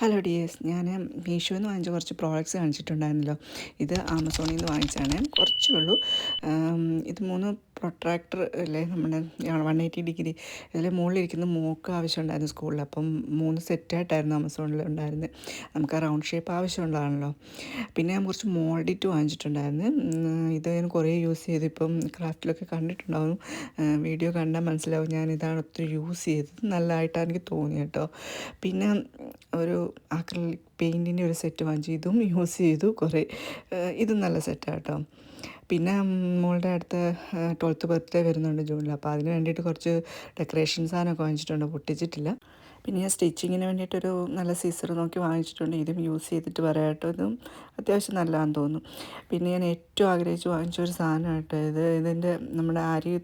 Hello dears ഞാൻ മീഷോയിൽ നിന്ന് വാങ്ങിച്ച കുറച്ച് പ്രോഡക്റ്റ്സ് കാണിച്ചിട്ടുണ്ടായിരുന്നല്ലോ. ഇത് ആമസോണിൽ നിന്ന് വാങ്ങിച്ചാണ് കുറച്ചേ ഉള്ളൂ. ഇത് മൂന്ന് പ്രൊട്രാക്ടർ അല്ലേ നമ്മുടെ വൺ എയ്റ്റി ഡിഗ്രി ഇതിൽ മുകളിലിരിക്കുന്ന മൂക്ക് ആവശ്യമുണ്ടായിരുന്നു സ്കൂളിൽ അപ്പം മൂന്ന് സെറ്റായിട്ടായിരുന്നു ആമസോണിൽ ഉണ്ടായിരുന്നത് നമുക്ക് ആ റൗണ്ട് ഷേപ്പ് ആവശ്യമുള്ളതാണല്ലോ. പിന്നെ ഞാൻ കുറച്ച് മോൾഡിറ്റ് വാങ്ങിച്ചിട്ടുണ്ടായിരുന്നു. ഇത് ഞാൻ കുറേ യൂസ് ചെയ്ത്. ഇപ്പം ക്രാഫ്റ്റിലൊക്കെ കണ്ടിട്ടുണ്ടാവും. വീഡിയോ കണ്ടാൽ മനസ്സിലാവും. ഞാൻ ഇതാണ് ഒത്തിരി യൂസ് ചെയ്തത്. നല്ലതായിട്ടാണ് എനിക്ക് തോന്നി കേട്ടോ പിന്നെ ഒരു acrylic പെയിന്റിന്റെ ഒരു സെറ്റ് വാങ്ങിച്ചു ഇതും യൂസ് ചെയ്തു കുറേ. ഇതും നല്ല സെറ്റാണ് കേട്ടോ പിന്നെ മോളുടെ അടുത്ത് ട്വൽത്ത് ബർത്ത്ഡേ വരുന്നുണ്ട് ജൂണിൽ അപ്പോൾ അതിന് വേണ്ടിയിട്ട് കുറച്ച് ഡെക്കറേഷൻ സാധനമൊക്കെ വാങ്ങിച്ചിട്ടുണ്ട് പൊട്ടിച്ചിട്ടില്ല. പിന്നെ ഞാൻ സ്റ്റിച്ചിങ്ങിന് വേണ്ടിയിട്ടൊരു നല്ല സീസർ നോക്കി വാങ്ങിച്ചിട്ടുണ്ട്. ഇതും യൂസ് ചെയ്തിട്ട് പറയാട്ടോ ഇതും അത്യാവശ്യം നല്ലതാണെന്ന് തോന്നുന്നു. പിന്നെ ഞാൻ ഏറ്റവും ആഗ്രഹിച്ച് വാങ്ങിച്ച ഒരു സാധനമായിട്ട് ഇത്. ഇതിന്റെ നമ്മുടെ ആരി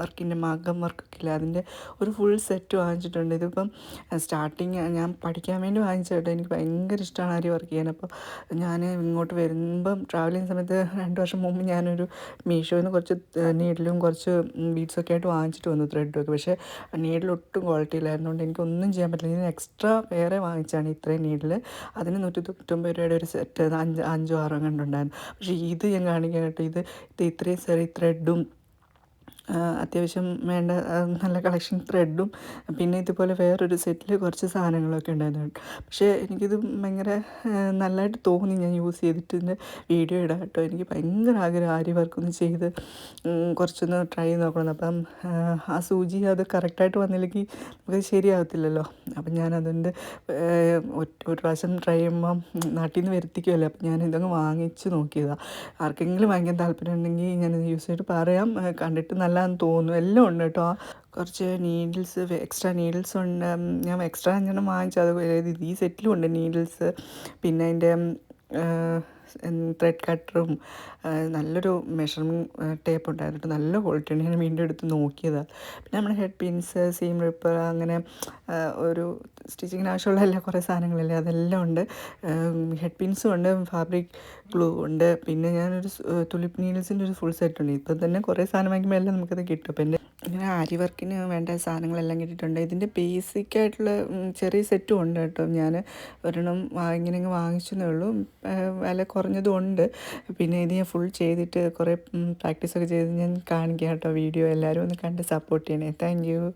വർക്കിന്റെ മകം വർക്കൊക്കെ ഇല്ല അതിന്റെ ഒരു ഫുൾ സെറ്റ് വാങ്ങിച്ചിട്ടുണ്ട്. ഇതിപ്പം സ്റ്റാർട്ടിങ് ഞാൻ പഠിക്കാൻ വേണ്ടി വാങ്ങിച്ചോട്ടോ എനിക്ക് ഭയങ്കര ഇഷ്ടമാണ് ആരി വർക്ക് ചെയ്യാൻ. അപ്പോൾ ഞാൻ ഇങ്ങോട്ട് വരുമ്പം ട്രാവൽ ചെയ്യുന്ന സമയത്ത് രണ്ട് വർഷം മുമ്പ് ഞാനൊരു മീഷോയിൽ നിന്ന് കുറച്ച് നീഡിലും കുറച്ച് ബീഡ്സൊക്കെ ആയിട്ട് വാങ്ങിച്ചിട്ട് വന്നു ത്രെഡ് ഒക്കെ. പക്ഷേ നീഡിൽ ഒട്ടും ക്വാളിറ്റി ഇല്ലായിരുന്നുകൊണ്ട് എനിക്കൊന്നും ചെയ്യാൻ പറ്റില്ല. ഞാൻ എക്സ്ട്രാ വേറെ വാങ്ങിച്ചാണ് ഇത്രയും നീഡിൽ അതിന് നൂറ്റി തൊണ്ണൂറ്റൊമ്പത് രൂപയുടെ ഒരു സെറ്റ് അഞ്ച് അഞ്ചോ ആറോ കണ്ടുണ്ടായിരുന്നു പക്ഷേ ഇത് ഞാൻ കാണിക്കാൻ കേട്ടോ ഇത് ഇത് ഇത്രയും ചെറിയ ത്രെഡും അത്യാവശ്യം വേണ്ട നല്ല കളക്ഷൻ ത്രെഡും പിന്നെ ഇതുപോലെ വേറൊരു സെറ്റിൽ കുറച്ച് സാധനങ്ങളൊക്കെ ഉണ്ടായിരുന്നു. പക്ഷേ എനിക്കിത് ഭയങ്കര നല്ലതായിട്ട് തോന്നി ഞാൻ യൂസ് ചെയ്തിട്ട് ഇതിന്റെ വീഡിയോ ഇടാം കേട്ടോ. എനിക്ക് ഭയങ്കര ആഗ്രഹം ആരി വർക്കൊന്ന് ചെയ്ത് കുറച്ചൊന്ന് ട്രൈ ചെയ്ത് നോക്കണം. അപ്പം ആ, സൂചി അത് കറക്റ്റായിട്ട് വന്നില്ലെങ്കിൽ നമുക്ക് ശരിയാകത്തില്ലല്ലോ അപ്പം ഞാൻ ഒറ്റ- ഒരു പ്രാവശ്യം ട്രൈ ചെയ്യുമ്പം നാട്ടിൽ നിന്ന് വരുത്തിക്കുമല്ലോ അപ്പം ഞാൻ ഇതങ്ങ് വാങ്ങിച്ച് നോക്കിയതാണ് ആർക്കെങ്കിലും വാങ്ങിക്കാൻ താല്പര്യം ഉണ്ടെങ്കിൽ ഞാനിത് യൂസ് ചെയ്തിട്ട് പറയാം. കണ്ടിട്ട് കണ്ടിട്ട് നല്ലതാണെന്ന് തോന്നും എല്ലാം ഉണ്ട് കേട്ടോ. കുറച്ച് നീഡിൽസ് എക്സ്ട്രാ നീഡിൽസ് ഉണ്ട്. ഞാൻ എക്സ്ട്രാ അഞ്ചെണ്ണം വാങ്ങിച്ചു അത് ഈ സെറ്റിലും ഉണ്ട് നീഡിൽസ് പിന്നെ അതിന്റെ ത്രെഡ് കട്ടറും നല്ലൊരു മെഷർമെന്റ് ടേപ്പ് ഉണ്ടായിരുന്നു. നല്ല ക്വാളിറ്റി ക്വാളിറ്റിയാണ് ഞാൻ വീണ്ടും എടുത്ത് നോക്കിയതാണ് പിന്നെ നമ്മുടെ ഹെഡ് പിൻസ് സീം റിപ്പർ അങ്ങനെ ഒരു സ്റ്റിച്ചിങ്ങിന് ആവശ്യമുള്ള എല്ലാ കുറേ സാധനങ്ങളില്ലേ അതെല്ലാം ഉണ്ട്. ഹെഡ് പിൻസും ഉണ്ട് ഫാബ്രിക് ഗ്ലൂ ഉണ്ട്. പിന്നെ ഞാനൊരു തുലിപ്പ് നീഡിൽസിന്റെ ഒരു ഫുൾ സെറ്റ് ഉണ്ട്. ഇപ്പം തന്നെ കുറേ സാധനം വാങ്ങിക്കുമ്പോൾ എല്ലാം നമുക്കത് കിട്ടും. എന്റെ ഇങ്ങനെ ആരി വർക്കിന് വേണ്ട സാധനങ്ങളെല്ലാം കിട്ടിയിട്ടുണ്ട്. ഇതിന്റെ ബേസിക് ആയിട്ടുള്ള ചെറിയ സെറ്റും ഉണ്ട് കേട്ടോ. ഞാൻ ഒരെണ്ണം ഇങ്ങനെ വാങ്ങിച്ചെന്നേ ഉള്ളൂ. വില കുറഞ്ഞതും ഉണ്ട് പിന്നെ ഇത് ഞാൻ ഫുൾ ചെയ്തിട്ട് കുറേ പ്രാക്ടീസൊക്കെ ചെയ്ത് ഞാൻ കാണിക്കാം കേട്ടോ. വീഡിയോ എല്ലാവരും ഒന്ന് കണ്ട് സപ്പോർട്ട് ചെയ്യണേ. താങ്ക്